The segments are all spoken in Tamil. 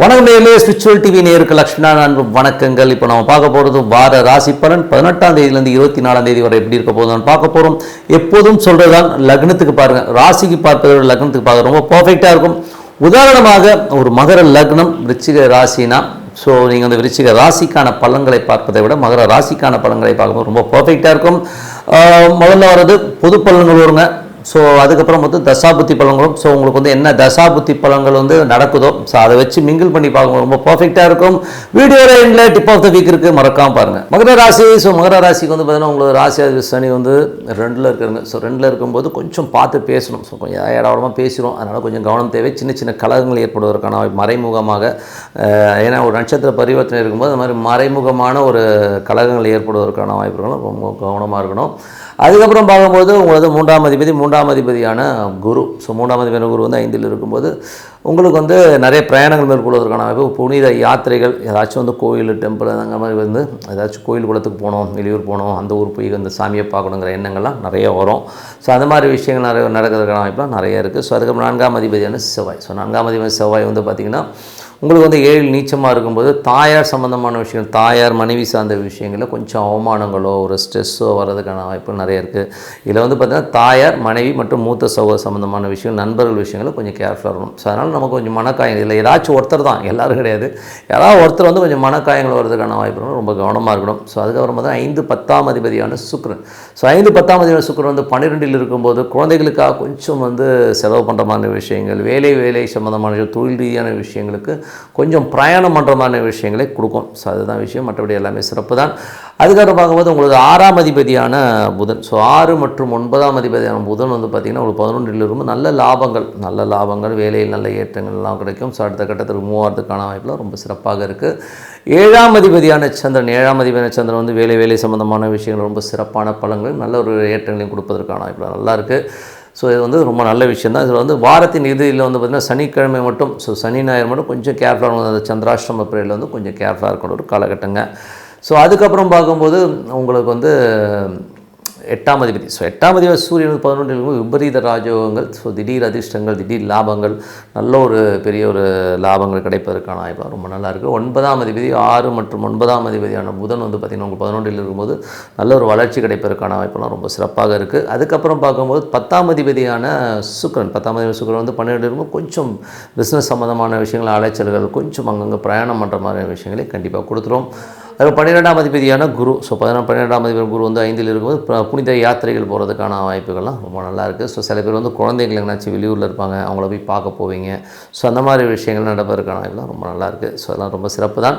வணக்கம் நேர்களே ஸ்பிரிச்சுவல் டிவி நேருக்கு லக்ஷ்மணா அன்பு வணக்கங்கள். இப்போ நம்ம பார்க்க போகிறது வார ராசி பலன். பதினெட்டாம் தேதியிலேருந்து இருபத்தி நாலாம் தேதி வரை எப்படி இருக்க போதும் பார்க்க போகிறோம் எப்போதும் சொல்கிறதான் லக்னத்துக்கு பாருங்க. ராசிக்கு பார்ப்பதை விட லக்னத்துக்கு பார்க்க ரொம்ப பர்ஃபெக்டாக இருக்கும். உதாரணமாக ஒரு மகர லக்னம் ரிச்சிக ராசினா ஸோ நீங்கள் அந்த விருச்சிக ராசிக்கான பலன்களை பார்ப்பதை விட மகர ராசிக்கான பலன்களை பார்க்கும்போது ரொம்ப பர்ஃபெக்டாக இருக்கும். முதல்ல வர்றது பொது பலன்கள் வருங்க. ஸோ அதுக்கப்புறம் வந்து தசாபுத்தி பழங்களும் ஸோ உங்களுக்கு வந்து என்ன தசாபுத்தி பழங்கள் வந்து நடக்குதோ ஸோ அதை வச்சு மிங்கிள் பண்ணி பார்க்கும்போது ரொம்ப பர்ஃபெக்டாக இருக்கும். வீடியோ எண்டில் டிப் ஆஃப் த வீக் இருக்குது மறக்காம பாருங்கள் மகர ராசி ஸோ மகர ராசிக்கு வந்து பார்த்தீங்கன்னா உங்களுக்கு ராசி அதிபதி சனி வந்து ரெண்டில் இருக்கிறாங்க ஸோ ரெண்டில் இருக்கும்போது கொஞ்சம் பார்த்து பேசணும். ஸோ கொஞ்சம் ஏடாவடமாக பேசுகிறோம் அதனால் கொஞ்சம் கவனம் தேவை. சின்ன சின்ன கலகங்கள் ஏற்படுவதற்கான மறைமுகமாக ஏன்னா ஒரு நட்சத்திர பரிவர்த்தனை இருக்கும்போது அது மாதிரி மறைமுகமான ஒரு கலகங்கள் ஏற்படுவதற்கான வாய்ப்புகளும் ரொம்ப கவனமாக இருக்கணும். அதுக்கப்புறம் பார்க்கும்போது உங்களது மூன்றாம் அதிபதி மூன்றாம் மூன்றாம் அதிபதியான குரு. ஸோ மூன்றாம் அதிபதியான குரு வந்து ஐந்தில் இருக்கும்போது உங்களுக்கு வந்து நிறைய பிரயாணங்கள் மேற்கொள்வதற்கான வாய்ப்பு புனித யாத்திரைகள் ஏதாச்சும் வந்து கோயில் டெம்பிள் அந்த மாதிரி வந்து ஏதாச்சும் கோயில் குளத்துக்கு போகணும் வெளியூர் போகணும் அந்த ஊர் போய் அந்த சாமியை பார்க்கணுங்கிற எண்ணங்கள்லாம் நிறைய வரும். ஸோ அந்த மாதிரி விஷயங்கள் நிறைய நடக்கிறதுக்கான வாய்ப்புலாம் நிறைய இருக்குது ஸோ அதுக்கப்புறம் நான்காம் அதிபதியான செவ்வாய். ஸோ நான்காம் அதிபதி செவ்வாய் வந்து பார்த்திங்கன்னா உங்களுக்கு வந்து ஏழு நீச்சமாக இருக்கும்போது தாயார் சம்மந்தமான விஷயங்கள் தாயார் மனைவி சார்ந்த விஷயங்களில் கொஞ்சம் அவமானங்களோ ஒரு ஸ்ட்ரெஸ்ஸோ வர்றதுக்கான வாய்ப்பு நிறைய இருக்குது இதில் வந்து பார்த்திங்கன்னா தாயார் மனைவி மற்றும் மூத்த சகோதர சம்மந்தமான விஷயம் நண்பர்கள் விஷயங்களில் கொஞ்சம் கேர்ஃபுல்லாக இருக்கணும். ஸோ அதனால் நமக்கு கொஞ்சம் மனக்காயங்கள் இல்லை ஏதாச்சும் ஒருத்தர் தான் எல்லோரும் கிடையாது. யாராவது ஒருத்தர் வந்து கொஞ்சம் மனக்காயங்கள் வர்றதுக்கான வாய்ப்பு ரொம்ப கவனமாக இருக்கணும். ஸோ அதுக்கப்புறம் பார்த்தா ஐந்து பத்தாம் அதிபதியான சுக்கிரன். ஸோ ஐந்து பத்தாம் அதிபதியான சுக்கிரன் வந்து பன்னிரெண்டில் இருக்கும்போது குழந்தைகளுக்காக கொஞ்சம் வந்து செலவு பண்ணுற மாதிரி விஷயங்கள் வேலை வேலை சம்மந்தமான தொழில் ரீதியான விஷயங்களுக்கு கொஞ்சம் பிரயாணம் பண்ணுற மாதிரி விஷயங்களை கொடுக்கும். ஸோ அதுதான் விஷயம். மற்றபடி எல்லாமே சிறப்பு தான் அதுக்கப்புறம் பார்க்கும்போது உங்களுக்கு ஆறாம் அதிபதியான புதன். ஸோ ஆறு மற்றும் ஒன்பதாம் அதிபதியான புதன் வந்து பார்த்திங்கன்னா உங்களுக்கு பதினொன்றிலிருந்து நல்ல லாபங்கள் நல்ல லாபங்கள் வேலையில் நல்ல ஏற்றங்கள்லாம் கிடைக்கும். ஸோ அடுத்த கட்டத்தில் மூவாரத்துக்கான வாய்ப்பில் ரொம்ப சிறப்பாக இருக்குது ஏழாம் அதிபதியான சந்திரன் ஏழாம் அதிபதியான சந்திரன் வந்து வேலை வேலை சம்பந்தமான விஷயங்கள் ரொம்ப சிறப்பான பலங்கள் நல்ல ஒரு ஏற்றங்களையும் கொடுப்பதற்கான வாய்ப்பில் நல்லா இருக்குது ஸோ இது வந்து ரொம்ப நல்ல விஷயம் தான் இதில் வந்து வாரத்தின் இறுதியில் வந்து பார்த்திங்கன்னா சனிக்கிழமை மட்டும் ஸோ சனி ஞாயிறு மட்டும் கொஞ்சம் கேர்ஃபுல்லாக அந்த சந்திராஷ்டம பிரியில் வந்து கொஞ்சம் கேர்ஃபுல்லாக இருக்கணும். ஒரு காலகட்டங்க. ஸோ அதுக்கப்புறம் பார்க்கும்போது உங்களுக்கு வந்து எட்டாம் அதிபதி. ஸோ எட்டாம் அதிபதி சூரியன் வந்து பதினொன்றில் இருக்கும் விபரீத ராஜயோகங்கள் ஸோ திடீர் அதிர்ஷ்டங்கள் திடீர் லாபங்கள் நல்ல ஒரு பெரிய ஒரு லாபங்கள் கிடைப்பதற்கான வாய்ப்பு ரொம்ப நல்லா இருக்குது ஒன்பதாம் அதிபதி ஆறு மற்றும் ஒன்பதாம் அதிபதியான புதன் வந்து பார்த்திங்கன்னா உங்களுக்கு பதினொன்றில் இருக்கும்போது நல்ல ஒரு வளர்ச்சி கிடைப்பதற்கான வாய்ப்பெல்லாம் ரொம்ப சிறப்பாக இருக்குது அதுக்கப்புறம் பார்க்கும்போது பத்தாம் அதிபதியான சுக்கரன் பத்தாம் அதிபதி சுக்கிரன் வந்து பன்னிரெண்டு இருக்கும்போது கொஞ்சம் பிஸ்னஸ் சம்மந்தமான விஷயங்கள் அலைச்சல்கள் கொஞ்சம் அங்கங்கே பிரயாணம் பண்ணுற மாதிரி விஷயங்களை கண்டிப்பாக கொடுத்துரும். அது பன்னிரெண்டாம் அதிபதியான குரு. ஸோ பதினொன்று பன்னிரெண்டாம் அதிபதி குரு வந்து ஐந்தில் இருக்கும்போது புனித யாத்திரைகள் போகிறதுக்கான வாய்ப்புகள்லாம் ரொம்ப நல்லாயிருக்கு ஸோ சில பேர் வந்து குழந்தைங்களை எங்கேனாச்சும் வெளியூரில் இருப்பாங்க அவங்கள போய் பார்க்க போவீங்க. ஸோ அந்த மாதிரி விஷயங்கள் நடப்பதற்கான வாய்ப்புலாம் ரொம்ப நல்லாயிருக்கு ஸோ அதெல்லாம் ரொம்ப சிறப்பு தான்.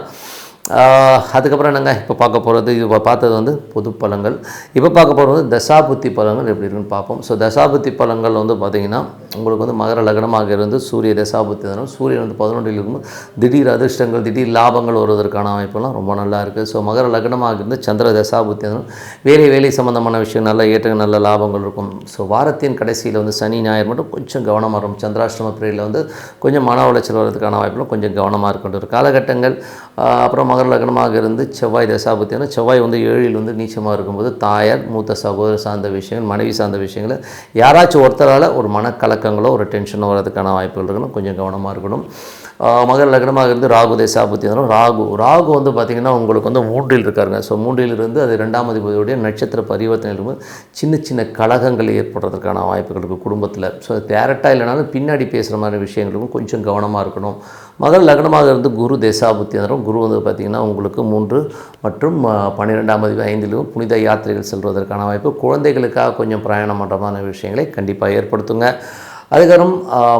அதுக்கப்புறம் என்னங்க? இப்போ பார்க்க போகிறது இப்போ பார்த்தது வந்து பொது பழங்கள். இப்போ பார்க்க போகிறது வந்து தசாபுத்தி பழங்கள் எப்படி இருக்குன்னு பார்ப்போம். ஸோ தசாபுத்தி பழங்கள் வந்து பார்த்திங்கன்னா உங்களுக்கு வந்து மகர லக்னமாக இருந்து சூரிய தசாபுத்தியதானம் சூரியன் வந்து பதினொன்றில் இருக்கும்போது திடீர் அதிர்ஷ்டங்கள் திடீர் லாபங்கள் வருவதற்கான வாய்ப்பெல்லாம் ரொம்ப நல்லா இருக்குது ஸோ மகர லக்னமாக இருந்து சந்திர தசாபுத்திதானம் வேலை வேலை சம்மந்தமான விஷயம் நல்ல ஏற்ற நல்ல லாபங்கள் இருக்கும். ஸோ வாரத்தின் கடைசியில் வந்து சனி ஞாயிறு மட்டும் கொஞ்சம் கவனமாக இருக்கும். சந்திராஷ்டம பிரியில் வந்து கொஞ்சம் மன உளைச்சல் வர்றதுக்கான வாய்ப்புலாம் கொஞ்சம் கவனமாக இருக்கின்ற ஒரு காலகட்டங்கள். அப்புறம் மகர லக்னமாக இருந்து செவ்வாய் தசாபத்தியான செவ்வாய் வந்து ஏழில் வந்து நீச்சமாக இருக்கும்போது தாயார் மூத்த சகோதர சார்ந்த விஷயங்கள் மனைவி சார்ந்த விஷயங்களை யாராச்சும் ஒருத்தரால் ஒரு மனக்கலக்கங்களோ ஒரு டென்ஷனோ வரதுக்கான வாய்ப்புகள் இருக்கணும். கொஞ்சம் கவனமாக இருக்கணும். ஆஹ் மகர லக்னமாக இருந்து ராகு தேசாபுத்தி இருந்தாலும் ராகு ராகு வந்து பார்த்திங்கன்னா உங்களுக்கு வந்து மூன்றில் இருக்காருங்க. ஸோ மூன்றில் இருந்து அது ரெண்டாம் அதிபதியுடைய நட்சத்திர பரிவர்த்தனை இருக்கும் சின்ன சின்ன கழகங்கள் ஏற்படுறதுக்கான வாய்ப்புகள் இருக்குது குடும்பத்தில். ஸோ டேரெக்டாக இல்லைனாலும் பின்னாடி பேசுகிற மாதிரி விஷயங்களுக்கும் கொஞ்சம் கவனமாக இருக்கணும். மகர் லக்னமாக இருந்து குரு தேசாபுத்தி இருந்தாலும் குரு வந்து பார்த்திங்கன்னா உங்களுக்கு மூன்று மற்றும் பன்னிரெண்டாம் அதிபதி ஐந்திலும் புனித யாத்திரைகள் செல்வதற்கான வாய்ப்பு. குழந்தைகளுக்காக கொஞ்சம் பிரயாணம் பண்ணுறமான விஷயங்களை கண்டிப்பாக ஏற்படுத்துங்க. அதுக்கப்புறம்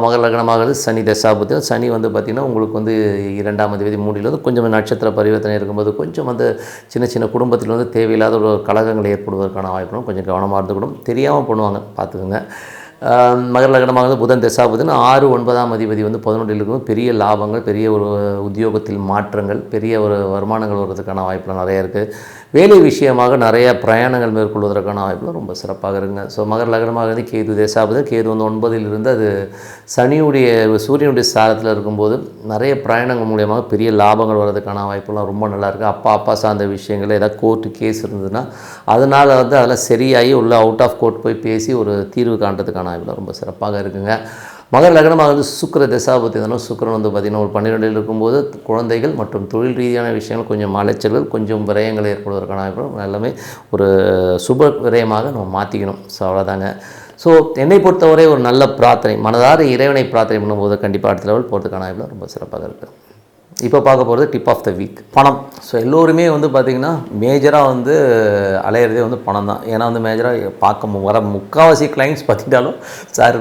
மகர லக்னமாகிறது சனி தசாபுத்தி சனி வந்து பார்த்திங்கன்னா உங்களுக்கு வந்து இரண்டாம் தேதி மூணில் வந்து கொஞ்சம் நட்சத்திர பரிவர்த்தனை இருக்கும்போது கொஞ்சம் வந்து சின்ன சின்ன குடும்பத்தில் வந்து தேவையில்லாத ஒரு கழகங்கள் ஏற்படுவதற்கான வாய்ப்புகளும் கொஞ்சம் கவனமாக இருந்துக்கணும். தெரியாமல் பண்ணுவாங்க பார்த்துக்குங்க. மகர லக்னமாக வந்து புதன் தசாபுதன் ஆறு ஒன்பதாம் அதிபதி வந்து பதினொன்றில் இருக்கும். பெரிய லாபங்கள் பெரிய ஒரு உத்தியோகத்தில் மாற்றங்கள் பெரிய ஒரு வருமானங்கள் வர்றதுக்கான வாய்ப்புகள் நிறைய இருக்குது வேலை விஷயமாக நிறைய பிரயாணங்கள் மேற்கொள்வதற்கான வாய்ப்புகள் ரொம்ப சிறப்பாக இருக்குங்க. ஸோ மகர லக்னமாக இருந்து கேது தேசாபதி கேது வந்து ஒன்பதில் இருந்து அது சனியுடைய சூரியனுடைய சாரத்தில் இருக்கும்போது நிறைய பிரயாணங்கள் மூலியமாக பெரிய லாபங்கள் வர்றதுக்கான வாய்ப்புலாம் ரொம்ப நல்லாயிருக்கு அப்பா அப்பா சார்ந்த விஷயங்கள் ஏதாவது கோர்ட்டு கேஸ் இருந்ததுன்னா அதனால் வந்து அதெல்லாம் சரியாகி உள்ள அவுட் ஆஃப் கோர்ட் போய் பேசி ஒரு தீர்வு காண்றதுக்கான வாய்ப்புலாம் ரொம்ப சிறப்பாக இருக்குங்க. மகர லக்னமாக வந்து சுக்கிர தசாபத்தி தானே சுக்கிரன் வந்து பார்த்திங்கன்னா ஒரு பன்னிரெண்டில் இருக்கும்போது குழந்தைகள் மற்றும் தொழில் ரீதியான விஷயங்கள் கொஞ்சம் அலைச்சல்கள் கொஞ்சம் விரயங்கள் ஏற்படுவதற்கான வாய்ப்பு எல்லாமே ஒரு சுப விரயமாக நம்ம மாற்றிக்கணும் ஸோ அவ்வளோதாங்க ஸோ என்னை பொறுத்தவரை ஒரு நல்ல பிரார்த்தனை மனதார இறைவனை பிரார்த்தனை பண்ணும்போது கண்டிப்பாக அடுத்த லெவல் போகிறதுக்கான வாய்ப்பு ரொம்ப சிறப்பாக இருக்குது இப்போ பார்க்க போகிறது டிப் ஆஃப் த வீக் பணம். ஸோ எல்லோருமே வந்து பார்த்திங்கன்னா மேஜராக வந்து அலையிறதே வந்து பணம் தான். ஏன்னா வந்து மேஜராக பார்க்க மு- வர முக்கால்வாசி கிளைண்ட்ஸ் பார்த்துட்டாலும் சார்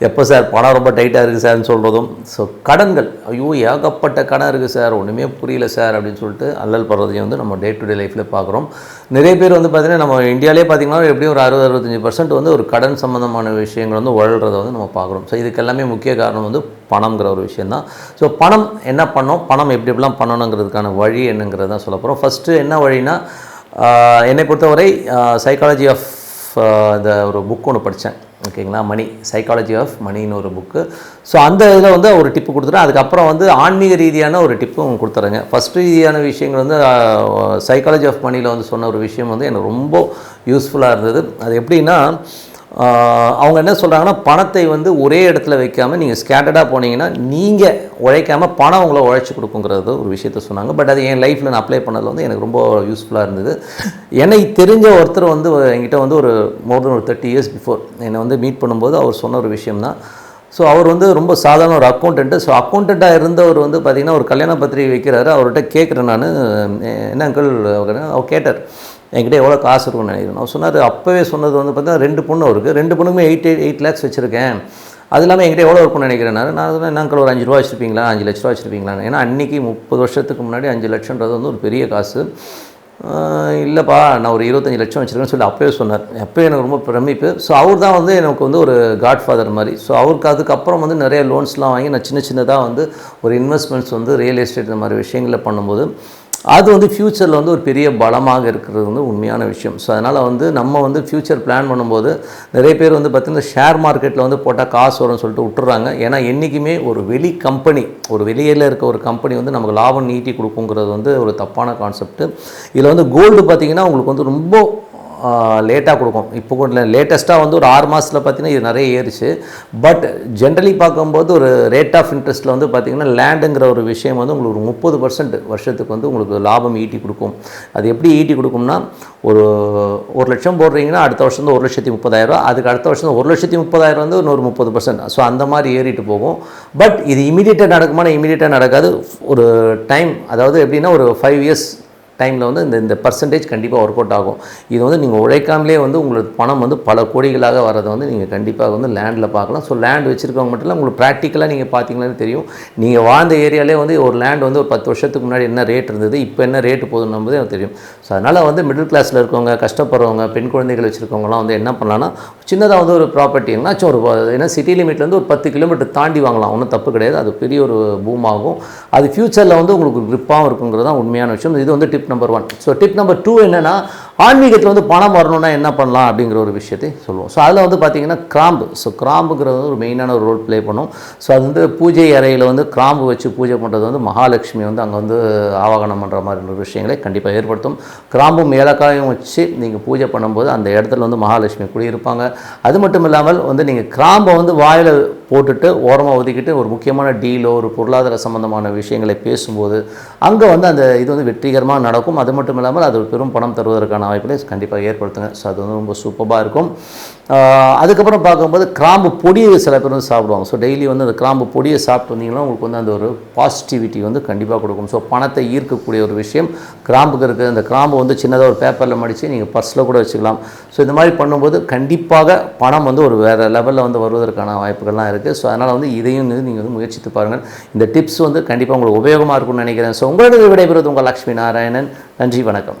எப்போ சார்? பணம் ரொம்ப டைட்டாக இருக்குது சார்னு சொல்கிறதும் ஸோ கடன்கள். ஐயோ ஏகப்பட்ட கடன் இருக்குது சார். ஒன்றுமே புரியல சார் அப்படின்னு சொல்லிட்டு அல்லல் படுறதையும் வந்து நம்ம டே டு டே லைஃப்பில் பார்க்குறோம் நிறைய பேர் வந்து பார்த்திங்கன்னா நம்ம இந்தியாவிலே பார்த்திங்கன்னா எப்படியும் ஒரு அறுபது அறுபத்தஞ்சு பர்சன்ட் வந்து ஒரு கடன் சம்மந்தமான விஷயங்கள் வந்து உழல்றதை வந்து நம்ம பார்க்குறோம் ஸோ இதுக்கு எல்லாமே முக்கிய காரணம் வந்து பணம்ங்கிற ஒரு விஷயந்தான் ஸோ பணம் என்ன பண்ணோம்? பணம் எப்படி எப்படிலாம் பண்ணணுங்கிறதுக்கான வழி என்னங்கிறது தான் சொல்ல போகிறோம் ஃபஸ்ட்டு என்ன வழினா என்னை பொறுத்தவரை சைக்காலஜி ஆஃப் இந்த ஒரு புக் ஒன்று படித்தேன் ஓகேங்களா மணி சைக்காலஜி ஆஃப் மணின்னு ஒரு புக்கு ஸோ அந்த இதில் வந்து ஒரு டிப்பு கொடுத்துறேன் அதுக்கப்புறம் வந்து ஆன்மீக ரீதியான ஒரு டிப்பும் கொடுத்துறேங்க. ஃபஸ்ட் ரீதியான விஷயங்கள் வந்து சைக்காலஜி ஆஃப் மணியில் வந்து சொன்ன ஒரு விஷயம் வந்து எனக்கு ரொம்ப யூஸ்ஃபுல்லாக இருந்தது. அது எப்படின்னா அவங்க என்ன சொல்கிறாங்கன்னா பணத்தை வந்து ஒரே இடத்துல வைக்காமல் நீங்கள் ஸ்கேட்டர்டாக போனீங்கன்னா நீங்கள் உழைக்காமல் பணம் உங்களை உழைச்சி கொடுக்குங்கிறது ஒரு விஷயத்த சொன்னாங்க. பட் அது என் லைஃப்பில் நான் அப்ளை பண்ணதில் வந்து எனக்கு ரொம்ப யூஸ்ஃபுல்லாக இருந்தது. எனக்கு தெரிஞ்ச ஒருத்தர் வந்து என்கிட்ட வந்து ஒரு மோர் தென் ஒரு தேர்ட்டி இயர்ஸ் பிஃபோர் என்னை வந்து மீட் பண்ணும்போது அவர் சொன்ன ஒரு விஷயம் தான். ஸோ அவர் வந்து ரொம்ப சாதாரண ஒரு அக்கௌண்டன்ட்டு ஸோ அக்கௌண்ட்டாக இருந்தவர் வந்து பார்த்திங்கன்னா ஒரு கல்யாண பத்திரிகை வைக்கிறாரு. அவர்கிட்ட கேட்குறேன் நான். என்ன அங்கிள் அவர் கேட்டார். என்கிட்ட எவ்வளோ காசு இருக்கும்னு நினைக்கிறேன். அவர் சொன்னார் அப்போவே சொன்னது வந்து பார்த்தீங்கன்னா ரெண்டு பொண்ணு இருக்குது ரெண்டு பொண்ணுமே எயிட் எயிட் லேக்ஸ் வச்சுருக்கேன். அது இல்லாமல் என்கிட்ட எவ்வளோ இருக்கும்னு நினைக்கிறேன். நான் நான் சொன்னேன் ஒரு அஞ்சு ரூபா வச்சுருப்பீங்களா? அஞ்சு லட்ச ரூபா வச்சுருப்பீங்களா ஏன்னா அன்றைக்கி முப்பது வருஷத்துக்கு முன்னாடி அஞ்சு லட்சன்றது வந்து ஒரு பெரிய காசு. இல்லைப்பா நான் ஒரு இருபத்தஞ்சி லட்சம் வச்சுருக்கேன்னு சொல்லி அப்போவே சொன்னார். அப்போயே எனக்கு ரொம்ப பிரமிப்பு. ஸோ அவர் தான் வந்து எனக்கு வந்து ஒரு காட் ஃபாதர் மாதிரி. ஸோ அவருக்கு அதுக்கப்புறம் வந்து நிறைய லோன்ஸ்லாம் வாங்கி நான் சின்ன சின்னதாக வந்து ஒரு இன்வெஸ்ட்மெண்ட்ஸ் வந்து ரியல் எஸ்டேட் இந்த மாதிரி விஷயங்களில் பண்ணும்போது அது வந்து ஃப்யூச்சரில் வந்து ஒரு பெரிய பலமாக இருக்கிறது வந்து உண்மையான விஷயம். ஸோ அதனால் வந்து நம்ம வந்து ஃப்யூச்சர் பிளான் பண்ணும்போது நிறைய பேர் வந்து பார்த்திங்கன்னா ஷேர் மார்க்கெட்டில் வந்து போட்டால் காசு வரும்னு சொல்லிட்டு விட்டுறாங்க. ஏன்னா என்றைக்குமே ஒரு வெளி கம்பெனி ஒரு வெளியில் இருக்க ஒரு கம்பெனி வந்து நமக்கு லாபம் நீட்டி கொடுக்குங்கிறது வந்து ஒரு தப்பான கான்செப்ட் இதில் வந்து கோல்டு பார்த்திங்கன்னா உங்களுக்கு வந்து ரொம்ப லேட்டாக கொடுக்கும். இப்போ கூட லேட்டஸ்ட்டாக வந்து ஒரு ஆறு மாதத்தில் பார்த்தீங்கன்னா இது நிறைய ஏறிச்சு. பட் ஜென்ரலி பார்க்கும்போது ஒரு ரேட் ஆஃப் இன்ட்ரெஸ்ட்டில் வந்து பார்த்திங்கன்னா லேண்டுங்கிற ஒரு விஷயம் வந்து உங்களுக்கு ஒரு முப்பது பர்சன்ட் வருஷத்துக்கு வந்து உங்களுக்கு லாபம் ஈட்டி கொடுக்கும். அது எப்படி ஈட்டி கொடுக்கும்னா ஒரு ஒரு லட்சம் போடுறீங்கன்னா அடுத்த வருஷம் வந்து ஒரு லட்சத்தி முப்பதாயிரம் அதுக்கு அடுத்த வருஷம் ஒரு லட்சத்தி முப்பதாயிரம் வந்து இன்னொரு முப்பது பர்சன்ட் ஸோ அந்த மாதிரி ஏறிட்டு போகும். பட் இது இமீடியட்டாக நடக்குமானா இமீடியட்டாக நடக்காது. ஒரு டைம் அதாவது எப்படின்னா ஒரு ஃபைவ் இயர்ஸ் டைமில் வந்து இந்த இந்த பர்சன்டேஜ் கண்டிப்பாக ஒர்க் அவுட் ஆகும். இது வந்து நீங்கள் உழைக்காமலே வந்து உங்களுக்கு பணம் வந்து பல கோடிகளாக வரதை வந்து நீங்கள் கண்டிப்பாக வந்து லேண்டில் பார்க்கலாம். ஸோ லேண்ட் வச்சுருக்கவங்க மட்டும் இல்லை உங்களுக்கு ப்ராக்டிக்கலாக நீங்கள் பார்த்தீங்களான்னு தெரியும். நீங்கள் வாழ்ந்த ஏரியாலே வந்து ஒரு லேண்ட் வந்து ஒரு பத்து வருஷத்துக்கு முன்னாடி என்ன ரேட் இருந்தது இப்போ என்ன ரேட்டு போகுதுன்னு எனக்கு தெரியும். ஸோ அதனால் வந்து மிடில் கிளாஸில் இருக்கவங்க கஷ்டப்படுறவங்க பெண் குழந்தைகள் வச்சுருக்கவங்களாம் வந்து என்ன பண்ணலாம்னா சின்னதாக வந்து ஒரு ப்ராப்பர்ட்டினாச்சும் ஒரு ஏன்னா சிட்டி லிமிட்லேருந்து ஒரு பத்து கிலோமீட்டர் தாண்டி வாங்கலாம். ஒன்றும் தப்பு கிடையாது. அது பெரிய ஒரு பூம் ஆகும். அது ஃப்யூச்சரில் வந்து உங்களுக்கு க்ரிப்பாகவும் இருக்குங்கிறது தான் உண்மையான விஷயம். இது வந்து tip number one so tip number two என்னென்னா ஆன்மீகத்தில் வந்து பணம் வரணும்னா என்ன பண்ணலாம் அப்படிங்கிற ஒரு விஷயத்தை சொல்லுவோம். ஸோ அதில் வந்து பார்த்திங்கன்னா கிராம்பு. ஸோ கிராம்புங்கிறது வந்து ஒரு மெயினான ஒரு ரோல் ப்ளே பண்ணும். ஸோ அது வந்து பூஜை அறையில் வந்து கிராம்பு வச்சு பூஜை பண்ணுறது வந்து மகாலட்சுமி வந்து அங்கே வந்து ஆவாகனம் பண்ணுற மாதிரி ஒரு விஷயங்களை கண்டிப்பாக ஏற்படுத்தும். கிராம்பும் ஏலக்காயும் வச்சு நீங்கள் பூஜை பண்ணும்போது அந்த இடத்துல வந்து மகாலட்சுமி குடியிருப்பாங்க. அது மட்டும் இல்லாமல் வந்து நீங்கள் கிராம்பை வந்து வாயில் போட்டுட்டு ஓரமாக ஒதுக்கிட்டு ஒரு முக்கியமான டீலோ ஒரு பொருளாதார சம்பந்தமான விஷயங்களை பேசும்போது அங்கே வந்து அந்த இது வந்து வெற்றிகரமாக நடக்கும். அது மட்டும் இல்லாமல் அது பெரும் பணம் தருவதற்கான வாய்ப்புகளை கண்டிப்பாக ஏற்படுத்துங்க. ஸோ அது வந்து ரொம்ப சூப்பராக இருக்கும். அதுக்கப்புறம் பார்க்கும்போது கிராம்பு பொடியை சில பேர் வந்து சாப்பிடுவாங்க. ஸோ டெய்லி வந்து அந்த கிராம்பு பொடியை சாப்பிட்டு வந்தீங்கன்னா உங்களுக்கு வந்து அந்த ஒரு பாசிட்டிவிட்டி வந்து கண்டிப்பாக கொடுக்கும். ஸோ பணத்தை ஈர்க்கக்கூடிய ஒரு விஷயம். கிராம்புக்கு இருக்குது அந்த கிராம்பு வந்து சின்னதாக ஒரு பேப்பரில் மடித்து நீங்கள் பர்ஸில் கூட வச்சுக்கலாம். ஸோ இந்த மாதிரி பண்ணும்போது கண்டிப்பாக பணம் வந்து ஒரு வேறு லெவலில் வந்து வருவதற்கான வாய்ப்புகள்லாம் இருக்குது ஸோ அதனால் வந்து இதையும் வந்து நீங்கள் வந்து முயற்சித்து பாருங்கள். இந்த டிப்ஸ் வந்து கண்டிப்பாக உங்களுக்கு உபயோகமாக இருக்கும்னு நினைக்கிறேன். ஸோ உங்களோட விடைபெறுவது உங்கள் லக்ஷ்மி நாராயணன். நன்றி வணக்கம்.